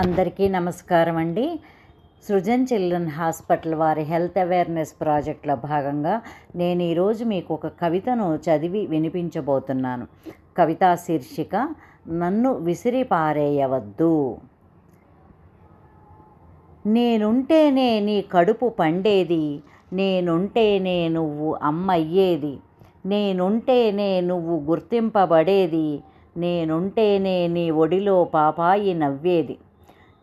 అందరికీ నమస్కారం అండి. సృజన్ చిల్డ్రన్ హాస్పిటల్ వారి హెల్త్ అవేర్నెస్ ప్రాజెక్ట్లో భాగంగా నేను ఈరోజు మీకు ఒక కవితను చదివి వినిపించబోతున్నాను. కవితా శీర్షిక నన్ను విసిరి పారేయవద్దు నేనుంటేనే నీ కడుపు పండేది నేనుంటేనే నువ్వు అమ్మయ్యేది నేనుంటేనే నువ్వు గుర్తింపబడేది నేనుంటేనే నీ ఒడిలో పాపాయి నవ్వేది.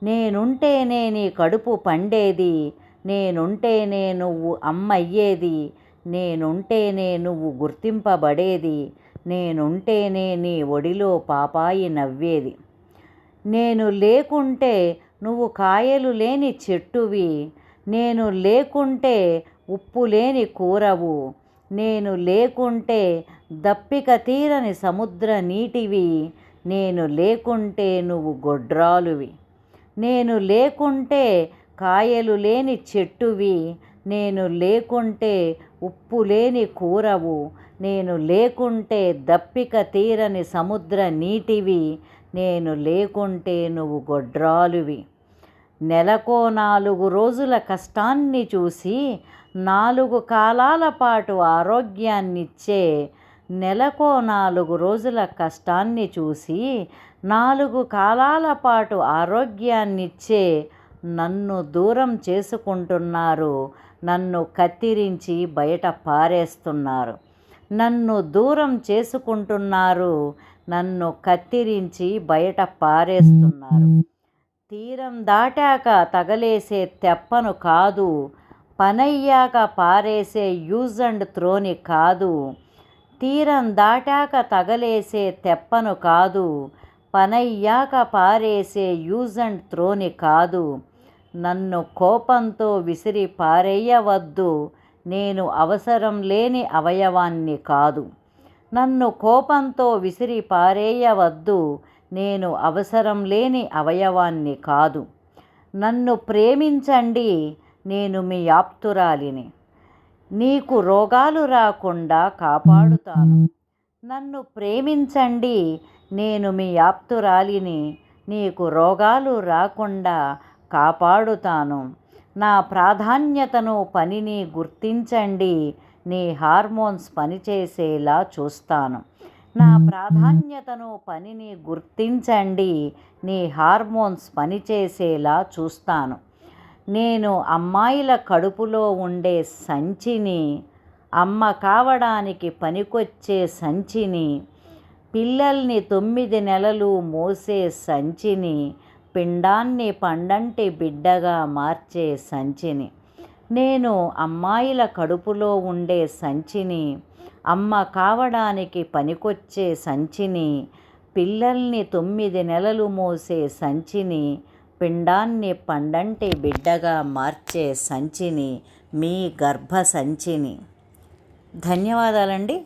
నేనుంటేనే నీ కడుపు పండేది నేనుంటేనే నువ్వు అమ్మయ్యేది నేనుంటేనే నువ్వు గుర్తింపబడేది నేనుంటేనే నీ ఒడిలో పాపాయి నవ్వేది. నేను లేకుంటే నువ్వు కాయలు లేని చెట్టువి నేను లేకుంటే ఉప్పు లేని కూరవు నేను లేకుంటే దప్పిక తీరని సముద్ర నీటివి నేను లేకుంటే నువ్వు గొడ్రాలువి. నేను లేకుంటే కాయలు లేని చెట్టువి నేను లేకుంటే ఉప్పు లేని కూరవు నేను లేకుంటే దప్పిక తీరని సముద్ర నీటివి నేను లేకుంటే నువ్వు గొడ్రాలువి. నెలకో నాలుగు రోజుల కష్టాన్ని చూసి నాలుగు కాలాల పాటు ఆరోగ్యాన్నిచ్చే నెలకో నాలుగు రోజుల కష్టాన్ని చూసి నాలుగు కాలాల పాటు ఆరోగ్యాన్నిచ్చే నన్ను దూరం చేసుకుంటున్నారు. నన్ను కత్తిరించి బయట పారేస్తున్నారు. నన్ను దూరం చేసుకుంటున్నారు. నన్ను కత్తిరించి బయట పారేస్తున్నారు. తీరం దాటాక తగలేసే తెప్పను కాదు పనయ్యాక పారేసే యూజ్ అండ్ త్రోని కాదు. తీరం దాటాక తగలేసే తెప్పను కాదు పనయ్యాక పారేసే యూజ్ అండ్ త్రోని కాదు. నన్ను కోపంతో విసిరి పారేయవద్దు నేను అవసరం లేని అవయవాన్ని కాదు. నన్ను కోపంతో విసిరి పారేయవద్దు నేను అవసరం లేని అవయవాన్ని కాదు. నన్ను ప్రేమించండి నేను మీ ఆప్తురాలిని. నీకు రోగాలు రాకుండా కాపాడుతాను. నన్ను ప్రేమించండి. నేను మీ ఆప్తురాలిని. నీకు రోగాలు రాకుండా కాపాడుతాను. నా ప్రాధాన్యతను పనిని గుర్తించండి. నీ హార్మోన్స్ పనిచేసేలా చూస్తాను. నా ప్రాధాన్యతను పనిని గుర్తించండి. నీ హార్మోన్స్ పనిచేసేలా చూస్తాను. నేను అమ్మాయిల కడుపులో ఉండే సంచిని అమ్మ కావడానికి పనికొచ్చే సంచిని పిల్లల్ని తొమ్మిది నెలలు మోసే సంచిని పిండాన్ని పండంటి బిడ్డగా మార్చే సంచిని. నేను అమ్మాయిల కడుపులో ఉండే సంచిని అమ్మ కావడానికి పనికొచ్చే సంచిని పిల్లల్ని తొమ్మిది నెలలు మోసే సంచిని పిండాన్ని పండంటి బిడ్డగా మార్చే సంచిని మీ గర్భ సంచిని. ధన్యవాదాలండి.